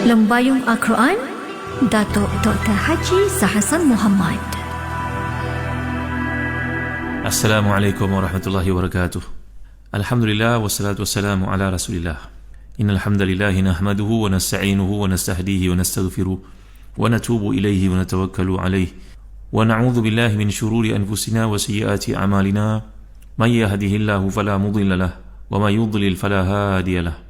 Lembayung Al-Quran Datuk Dr. Haji Zahasan Muhammad Assalamualaikum warahmatullahi wabarakatuh. Alhamdulillah wassalatu wassalamu ala Rasulillah. Innal hamdalillah nahmaduhu wa nasta'inuhu wa nastahdihi wa nastaghfiruh wa natubu ilayhi wa natawakkalu alayhi wa na'udzu billahi min shururi anfusina wa sayyiati a'malina. May yahdihillahu fala mudilla lahu wa may yudlil fala hadiya lahu.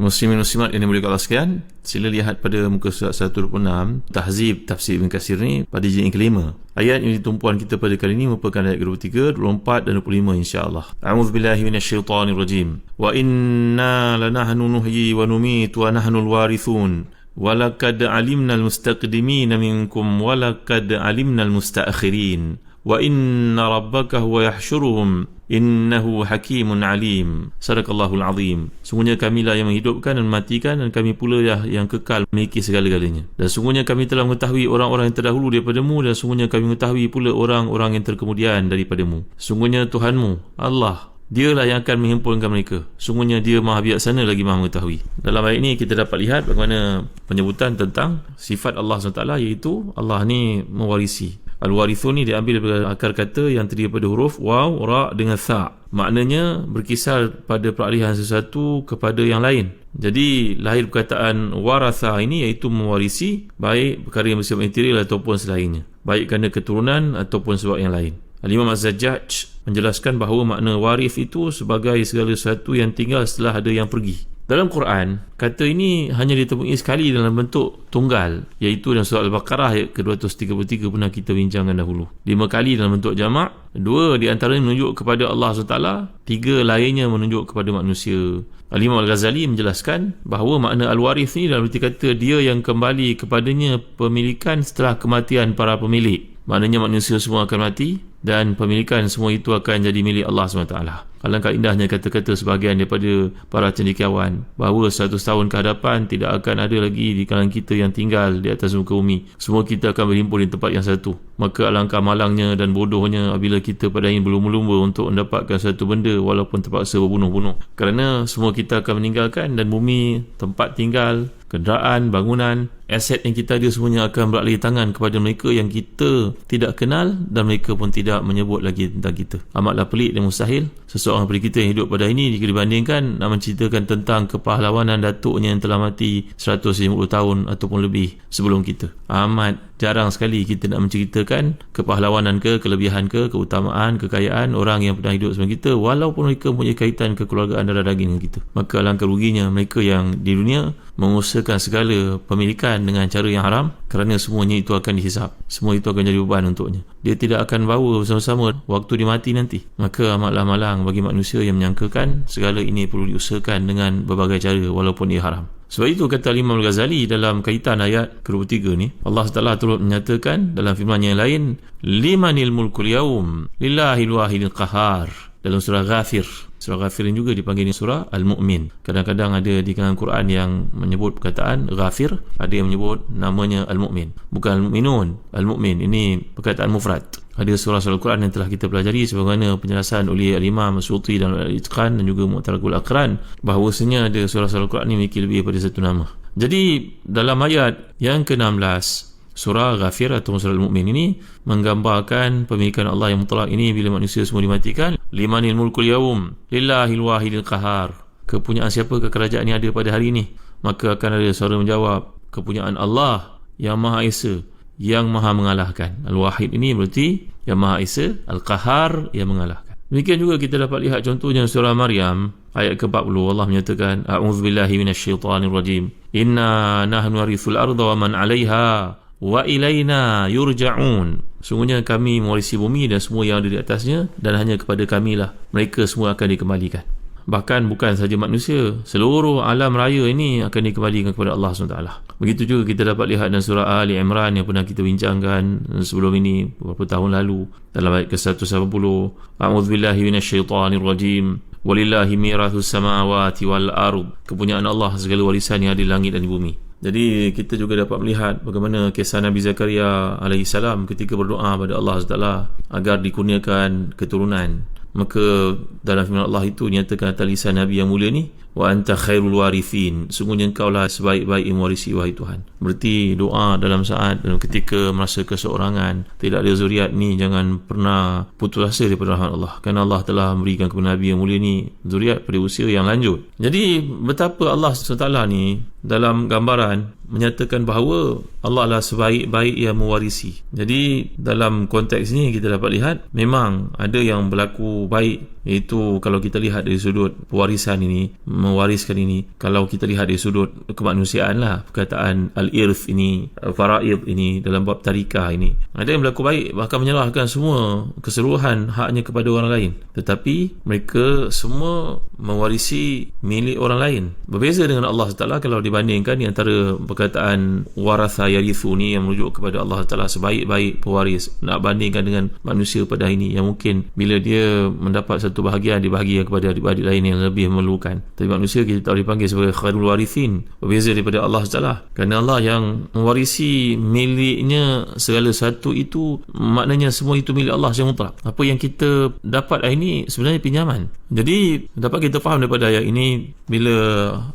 Muslimin muslimat yang dimuliakan Allah sekalian, sila lihat pada muka surat 126 Tahzib Tafsir Ibn Kasir ni pada jilid yang kelima. Ayat yang ditumpuan kita pada kali ini merupakan ayat 23, 24 dan 25 insya-Allah. A'udzu billahi minasyaitonir rajim. Wa inna lanahnu nuhyi wa numitu wa nahnu al-warithun. Walaqad alimna al-mustaqdimin minkum walaqad alimna al-mustaakhirin. Inna rabbaka huwa yahsyuruhum Innahu hakimun alim. Sadaqallahul azim. Sungguhnya kamilah yang menghidupkan dan mematikan Dan kami pula lah yang kekal memiliki segala-galanya. Dan sungguhnya kami telah mengetahui orang-orang yang terdahulu daripadamu Dan sungguhnya kami mengetahui pula orang-orang yang terkemudian daripadamu. Sungguhnya Tuhanmu, Allah Dialah yang akan menghimpunkan mereka. Sungguhnya dia maha bijaksana lagi maha mengetahui. Dalam ayat ini kita dapat lihat bagaimana penyebutan tentang Sifat Allah SWT iaitu Allah ni mewarisi Al-warithun ni diambil daripada akar kata yang terdiri pada huruf waw, ra dengan tha. Maknanya berkisar pada peralihan sesuatu kepada yang lain. Jadi lahir perkataan waratha ini iaitu mewarisi baik perkara yang bersifat material ataupun selainnya. Baik kerana keturunan ataupun sebab yang lain. Al-Imam Az-Zajjaj menjelaskan bahawa makna warif itu sebagai segala sesuatu yang tinggal setelah ada yang pergi. Dalam Quran, kata ini hanya ditemui sekali dalam bentuk tunggal, iaitu dalam surah Al-Baqarah ayat ke-233 pernah kita bincangkan dahulu. Lima kali dalam bentuk jamak, dua di antara menunjuk kepada Allah SWT, tiga lainnya menunjuk kepada manusia. Al-Imam Al-Ghazali menjelaskan bahawa makna Al-Warif ini dalam arti kata dia yang kembali kepadanya pemilikan setelah kematian para pemilik. Maknanya manusia semua akan mati dan pemilikan semua itu akan jadi milik Allah SWT. Alangkah indahnya kata-kata sebahagian daripada para cendekiawan bahawa satu tahun ke hadapan tidak akan ada lagi di kalangan kita yang tinggal di atas muka bumi. Semua kita akan berhimpun di tempat yang satu. Maka alangkah malangnya dan bodohnya apabila kita pada ingin berlumba-lumba untuk mendapatkan satu benda walaupun terpaksa berbunuh-bunuh. Kerana semua kita akan meninggalkan dan bumi, tempat tinggal, kenderaan, bangunan, aset yang kita ada semuanya akan beralih tangan kepada mereka yang kita tidak kenal dan mereka pun tidak menyebut lagi tentang kita. Amatlah pelik dan mustahil seseorang daripada kita yang hidup pada ini jika dibandingkan nak menceritakan tentang kepahlawanan datuknya yang telah mati 150 tahun ataupun lebih sebelum kita amat jarang sekali kita nak menceritakan kepahlawanan ke kelebihan ke keutamaan kekayaan orang yang pernah hidup sebelum kita walaupun mereka punya kaitan kekeluargaan darah daging dengan kita maka alangkah ruginya mereka yang di dunia mengusahakan segala pemilikan dengan cara yang haram kerana semuanya itu akan dihisap. Semua itu akan jadi beban untuknya. Dia tidak akan bawa bersama-sama waktu dia mati nanti. Maka amatlah malang bagi manusia yang menyangkakan segala ini perlu diusahakan dengan berbagai cara walaupun ia haram. Sebab itu kata Imam Al-Ghazali dalam kaitan ayat ke-23 ni Allah Taala turut menyatakan dalam firman yang lain limanil mulkul yaum lillahil wahidil qahar dalam surah Ghafir Surah Ghafir ini juga dipanggil surah Al-Mu'min. Kadang-kadang ada di kalangan Quran yang menyebut perkataan Ghafir, ada yang menyebut namanya Al-Mu'min. Bukan Al-Mu'minun, Al-Mu'min. Ini perkataan mufrad. Ada surah-surah Al-Quran yang telah kita pelajari sebagaimana penjelasan oleh Al-Imam Suti dan Al-Itqan dan juga Mu'tarakul Akran bahawasanya ada surah-surah Al-Quran ini memiliki lebih daripada satu nama. Jadi dalam ayat yang ke-16 surah Ghafir atau surah Al-Mu'min ini menggambarkan pemilikan Allah yang mutlak ini bila manusia semua dimatikan. Limanil mulkul yaum lillahil wahidil qahar. Kepunyaan siapa kerajaan ini ada pada hari ini? Maka akan ada suara menjawab kepunyaan Allah yang Maha Esa yang Maha mengalahkan. Al-Wahid ini berarti yang Maha Esa Al-Qahar yang mengalahkan. Demikian juga kita dapat lihat contohnya surah Maryam ayat ke-40 Allah menyatakan a'udzubillahi minasyaitonirrajim inna nahnu warithul arda wa man 'alaiha wa ilaina yurja'un. Sungguhnya kami mewarisi bumi dan semua yang ada di atasnya dan hanya kepada kamilah. Mereka semua akan dikembalikan. Bahkan bukan sahaja manusia seluruh alam raya ini akan dikembalikan kepada Allah SWT begitu juga kita dapat lihat dalam surah Ali Imran yang pernah kita bincangkan sebelum ini beberapa tahun lalu. Dalam ayat ke-180 a'udzubillahi minasyaitonirrajim walillahi mirathus samawati wal ard. Kepunyaan Allah segala warisan yang ada di langit dan di bumi Jadi kita juga dapat melihat bagaimana kisah Nabi Zakaria alaihi salam ketika berdoa pada Allah SWT agar dikurniakan keturunan. Maka dalam firman Allah itu nyatakan atas lisan Nabi yang mulia ni wa anta khairul warithin. Sungguhnya engkau lah sebaik-baik yang mewarisi wahai Tuhan. Berarti doa dalam saat dalam ketika merasa keseorangan tidak ada zuriat ni jangan pernah putus asa daripada rahmat Allah. Kerana Allah telah memberikan kepada Nabi yang mulia ni zuriat pada usia yang lanjut. Jadi betapa Allah SWT ni dalam gambaran menyatakan bahawa Allah lah sebaik-baik yang mewarisi. Jadi dalam konteks ini kita dapat lihat memang ada yang berlaku baik iaitu kalau kita lihat dari sudut pewarisan ini mewariskan ini kalau kita lihat dari sudut kemanusiaan lah perkataan al-irth ini faraid ini dalam bab tarikah ini. Ada yang berlaku baik bahkan menyalahkan semua keseluruhan haknya kepada orang lain. Tetapi mereka semua mewarisi milik orang lain. Berbeza dengan Allah SWT kalau dibandingkan di antara perkataan waratha yarithu ni yang merujuk kepada Allah SWT sebaik-baik pewaris. Nak bandingkan dengan manusia pada hari ini yang mungkin bila dia mendapat satu bahagian dibahagikan kepada adik-adik lain yang lebih memerlukan. Tapi manusia kita tak boleh panggil sebagai khairul warithin berbeza daripada Allah SWT kerana Allah yang mewarisi miliknya segala satu itu maknanya semua itu milik Allah yang mutlak. Apa yang kita dapat hari ini sebenarnya pinjaman. Jadi dapat kita faham daripada ayat ini bila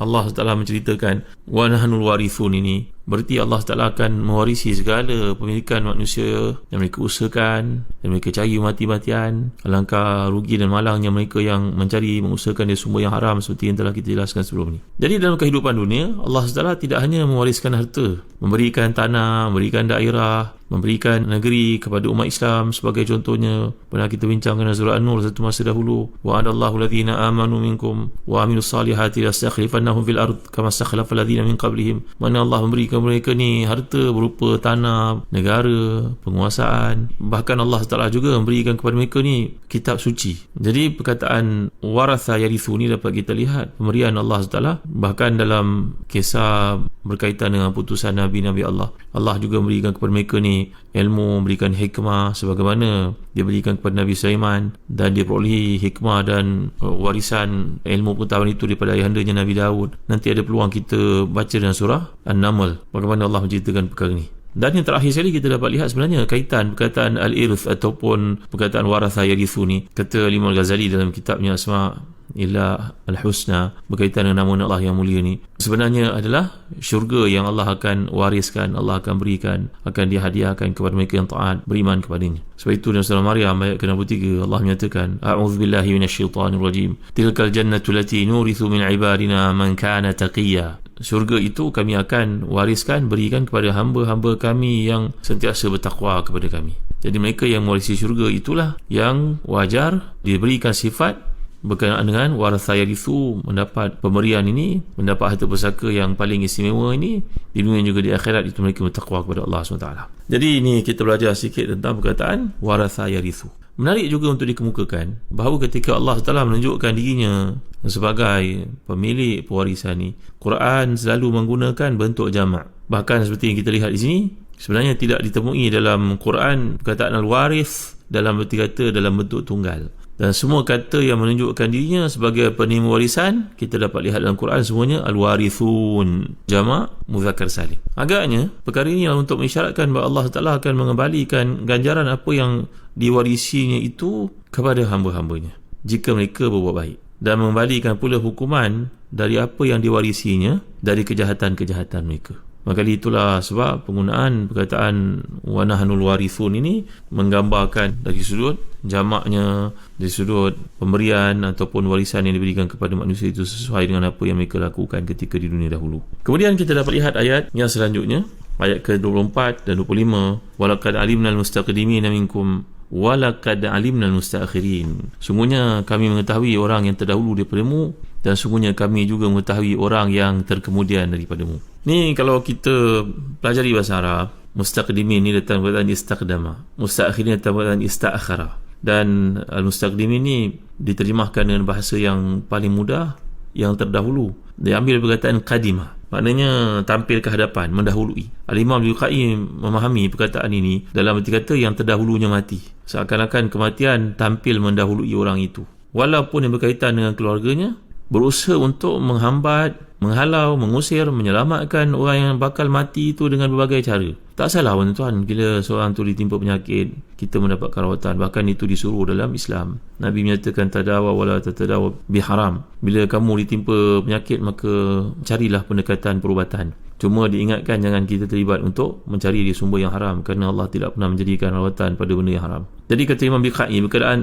Allah SWT menceritakan wa nahnul warithun ini Berarti Allah Ta'ala akan mewarisi segala pemilikan manusia yang mereka usahakan, yang mereka cari mati-matian. Alangkah rugi dan malangnya mereka yang mencari, mengusahakan dia sumber yang haram seperti yang telah kita jelaskan sebelum ini. Jadi dalam kehidupan dunia, Allah Ta'ala tidak hanya mewariskan harta, memberikan tanah, memberikan daerah, memberikan negeri kepada umat Islam sebagai contohnya pernah kita bincangkan surah An-Nur satu masa dahulu wa adallahu alladhina amanu minkum wa amilus salihati lastakhlifannahum fil ard kama stakhlafa alladhina min qablihim mana Allah memberikan mereka ni harta berupa tanah negara penguasaan. Bahkan Allah Taala juga memberikan kepada mereka ni kitab suci. Jadi perkataan waratha yarithu ni dapat kita lihat pemberian Allah Taala bahkan dalam kisah berkaitan dengan putusan nabi-nabi Allah. Allah juga memberikan kepada mereka ni ilmu memberikan hikmah sebagaimana dia berikan kepada Nabi Sulaiman dan dia perolehi hikmah dan uh, warisan ilmu pengetahuan itu daripada ayahandanya Nabi Daud. Nanti ada peluang kita baca dalam surah An-Naml. Bagaimana Allah menceritakan perkara ini. Dan yang terakhir sekali kita dapat lihat sebenarnya kaitan perkataan al-irth ataupun perkataan waratha yarithu ni kata Imam Al-Ghazali dalam kitabnya Asma' illa al-husna berkaitan dengan nama Allah yang mulia ni. Sebenarnya adalah syurga yang Allah akan wariskan Allah akan berikan akan dihadiahkan kepada mereka yang taat beriman kepadanya. Sebab itu dalam surah Maryam ayat ke-63 Allah menyatakan a'udzubillahi minasyaitanirrajim tilkal jannatu lati nurithu min ibadina man kana taqiyya. Syurga itu kami akan wariskan berikan kepada hamba-hamba kami yang sentiasa bertakwa kepada kami. Jadi mereka yang mewarisi syurga itulah yang wajar diberikan sifat berkenaan dengan waratha yarithu mendapat pemberian ini mendapat harta pusaka yang paling istimewa ini di dunia juga di akhirat itu mereka bertakwa kepada Allah SWT jadi ini kita belajar sikit tentang perkataan waratha yarithu menarik juga untuk dikemukakan bahawa ketika Allah telah menunjukkan dirinya sebagai pemilik pewarisan ini Quran selalu menggunakan bentuk jamak. Bahkan seperti yang kita lihat di sini sebenarnya tidak ditemui dalam Quran perkataan al-warith dalam berarti kata dalam bentuk tunggal dan semua kata yang menunjukkan dirinya sebagai penerima warisan kita dapat lihat dalam Quran semuanya al-warithun jamak muzakkar salim. Agaknya perkara ini adalah untuk mengisyaratkan bahawa Allah Taala akan mengembalikan ganjaran apa yang diwarisinya itu kepada hamba-hambanya jika mereka berbuat baik. Dan mengembalikan pula hukuman dari apa yang diwarisinya dari kejahatan-kejahatan mereka. Maka itulah sebab penggunaan perkataan wanahanul warithun ini menggambarkan dari sudut jamaknya, dari sudut pemberian ataupun warisan yang diberikan kepada manusia itu sesuai dengan apa yang mereka lakukan ketika di dunia dahulu. Kemudian kita dapat lihat ayat yang selanjutnya, ayat ke-24 dan 25. Walaqad alimnal mustaqdimin minkum walaqad alimnal mustaakhirin. Sungguhnya kami mengetahui orang yang terdahulu daripadamu dan sungguhnya kami juga mengetahui orang yang terkemudian daripadamu. Ni kalau kita pelajari bahasa Arab, mustaqdimin ni datang perkataan istaqdama. Mustaakhirin datang perkataan istaakhara. Dan al-mustaqdimin ni diterjemahkan dengan bahasa yang paling mudah, yang terdahulu. Dia ambil perkataan qadimah. Maknanya tampil ke hadapan, mendahului. Al-Imam Yukai memahami perkataan ini dalam arti kata yang terdahulunya mati. Seakan-akan kematian tampil mendahului orang itu. Walaupun yang berkaitan dengan keluarganya, berusaha untuk menghambat, menghalau, mengusir, menyelamatkan orang yang bakal mati itu dengan berbagai cara. Tak salah pun tuan bila seorang tu ditimpa penyakit, kita mendapat rawatan. Bahkan itu disuruh dalam Islam. Nabi menyatakan tadawa wala tatadawa biharam. Bila kamu ditimpa penyakit maka carilah pendekatan perubatan. Cuma diingatkan jangan kita terlibat untuk mencari di sumber yang haram kerana Allah tidak pernah menjadikan rawatan pada benda yang haram. Jadi kata Imam Biqai berkaitan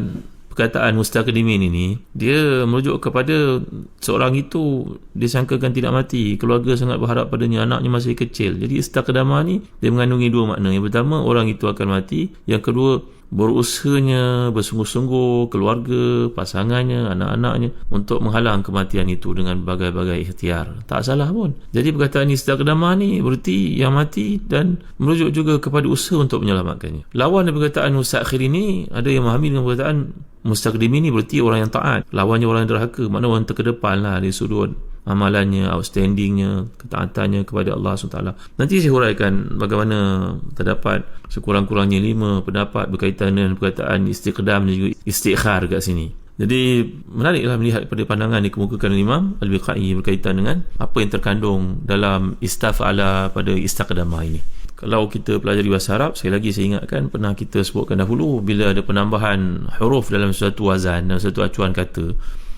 perkataan mustaqdimin ini dia merujuk kepada seorang itu disangkakan tidak mati. Keluarga sangat berharap padanya anaknya masih kecil. Jadi istaqdama ni dia mengandungi dua makna. Yang pertama orang itu akan mati. Yang kedua berusahanya bersungguh-sungguh keluarga, pasangannya, anak-anaknya untuk menghalang kematian itu dengan bagai-bagai ikhtiar. Tak salah pun. Jadi perkataan istaqdamah ni berarti yang mati dan merujuk juga kepada usaha untuk menyelamatkannya. Lawan perkataan mustakhir ini ada yang memahami dengan perkataan mustaqdim ini berarti orang yang taat. Lawannya orang yang derhaka. Maknanya orang terkedepan lah di sudut amalannya, outstandingnya, ketaatannya kepada Allah SWT. Nanti saya huraikan bagaimana terdapat sekurang-kurangnya lima pendapat berkaitan dengan perkataan istiqdam dan juga istikhar kat sini. Jadi menariklah melihat pada pandangan yang dikemukakan oleh Imam Al-Biqai berkaitan dengan apa yang terkandung dalam istafa'ala pada istaqdamah ini. Kalau kita pelajari bahasa Arab, sekali lagi saya ingatkan pernah kita sebutkan dahulu bila ada penambahan huruf dalam suatu wazan, dalam suatu acuan kata,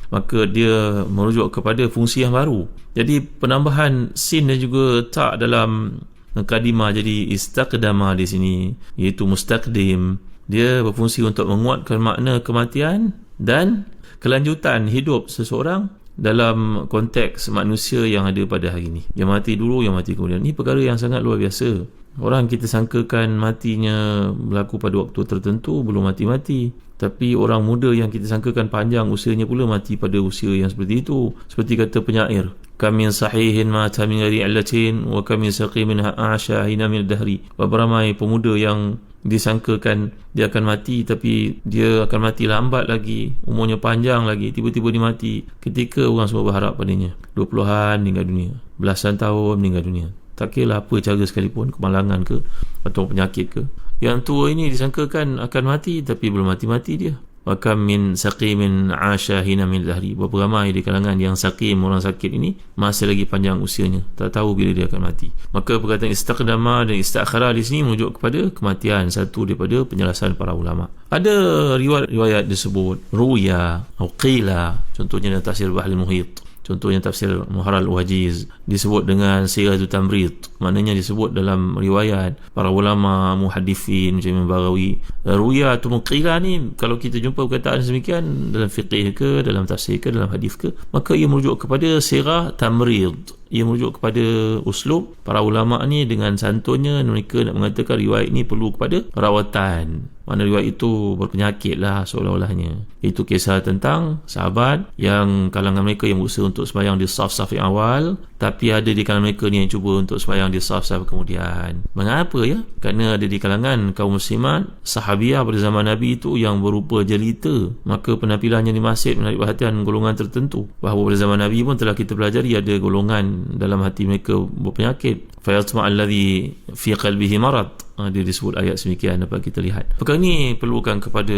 maka dia merujuk kepada fungsi yang baru. Jadi penambahan sin dan juga tak dalam kadimah jadi istaqdama di sini iaitu mustaqdim dia berfungsi untuk menguatkan makna kematian dan kelanjutan hidup seseorang dalam konteks manusia yang ada pada hari ini. Yang mati dulu, yang mati kemudian. Ini perkara yang sangat luar biasa. Orang kita sangkakan matinya berlaku pada waktu tertentu, belum mati-mati. Tapi orang muda yang kita sangkakan panjang usianya pula mati pada usia yang seperti itu. Seperti kata penyair. Kamin sahihin mata min gari allatin wa kamin saqimin ha'asha hina min dahri. Beramai pemuda yang disangkakan dia akan mati tapi dia akan mati lambat lagi umurnya panjang lagi tiba-tiba dia mati ketika orang semua berharap padanya 20-an meninggal dunia belasan tahun meninggal dunia tak kira apa cara sekalipun kemalangan ke atau penyakit ke yang tua ini disangkakan akan mati tapi belum mati-mati dia Maka min saqimin asha hina min dahri. Berapa ramai di kalangan yang saqim, orang sakit ini, masih lagi panjang usianya. Tak tahu bila dia akan mati. Maka perkataan istaqdama dan istakhara di sini merujuk kepada kematian. Satu daripada penjelasan para ulama. Ada riwayat-riwayat disebut ruya, atau qila. Contohnya dalam tafsir Bahli Muhit. Contohnya tafsir Muharal Wajiz disebut dengan Siratu Tamrid. Maknanya disebut dalam riwayat para ulama muhadifin macam Imam Barawi. Ruya atau muqila ni kalau kita jumpa perkataan semikian dalam fiqih ke, dalam tafsir ke, dalam hadis ke, maka ia merujuk kepada Sirah Tamrid. Ia merujuk kepada uslub para ulama ni dengan santunnya mereka nak mengatakan riwayat ini perlu kepada rawatan mana riwayat itu berpenyakit lah seolah-olahnya itu kisah tentang sahabat yang kalangan mereka yang berusaha untuk sembahyang di saf-saf yang awal tapi ada di kalangan mereka ni yang cuba untuk sembahyang di saf-saf kemudian. Mengapa ya? kerana ada di kalangan kaum muslimat sahabiah pada zaman Nabi itu yang berupa jelita maka penampilannya di masjid menarik perhatian golongan tertentu. Bahawa pada zaman Nabi pun telah kita pelajari ada golongan dalam hati mereka berpenyakit fayatma alladhi fi qalbihi marad dia disebut ayat semikian dapat kita lihat. Perkara ini perlukan kepada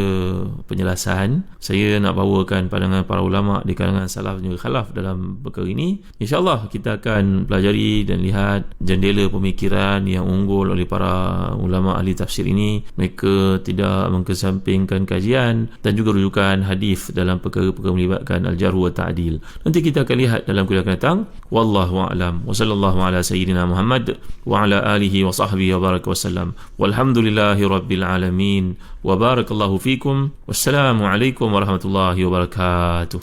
penjelasan. Saya nak bawakan pandangan para ulama di kalangan salaf dan khalaf dalam perkara ini. InsyaAllah kita akan pelajari dan lihat jendela pemikiran yang unggul oleh para ulama ahli tafsir ini. Mereka tidak mengkesampingkan kajian dan juga rujukan hadis dalam perkara-perkara melibatkan al-jarhu wa ta'adil. Nanti kita akan lihat dalam kuliah akan datang. Wallahu a'lam. Wa sallallahu ala sayyidina Muhammad محمد وعلى آله وصحبه وبارك وسلم. والحمد لله رب العالمين. وبارك الله فيكم. والسلام عليكم ورحمة الله وبركاته.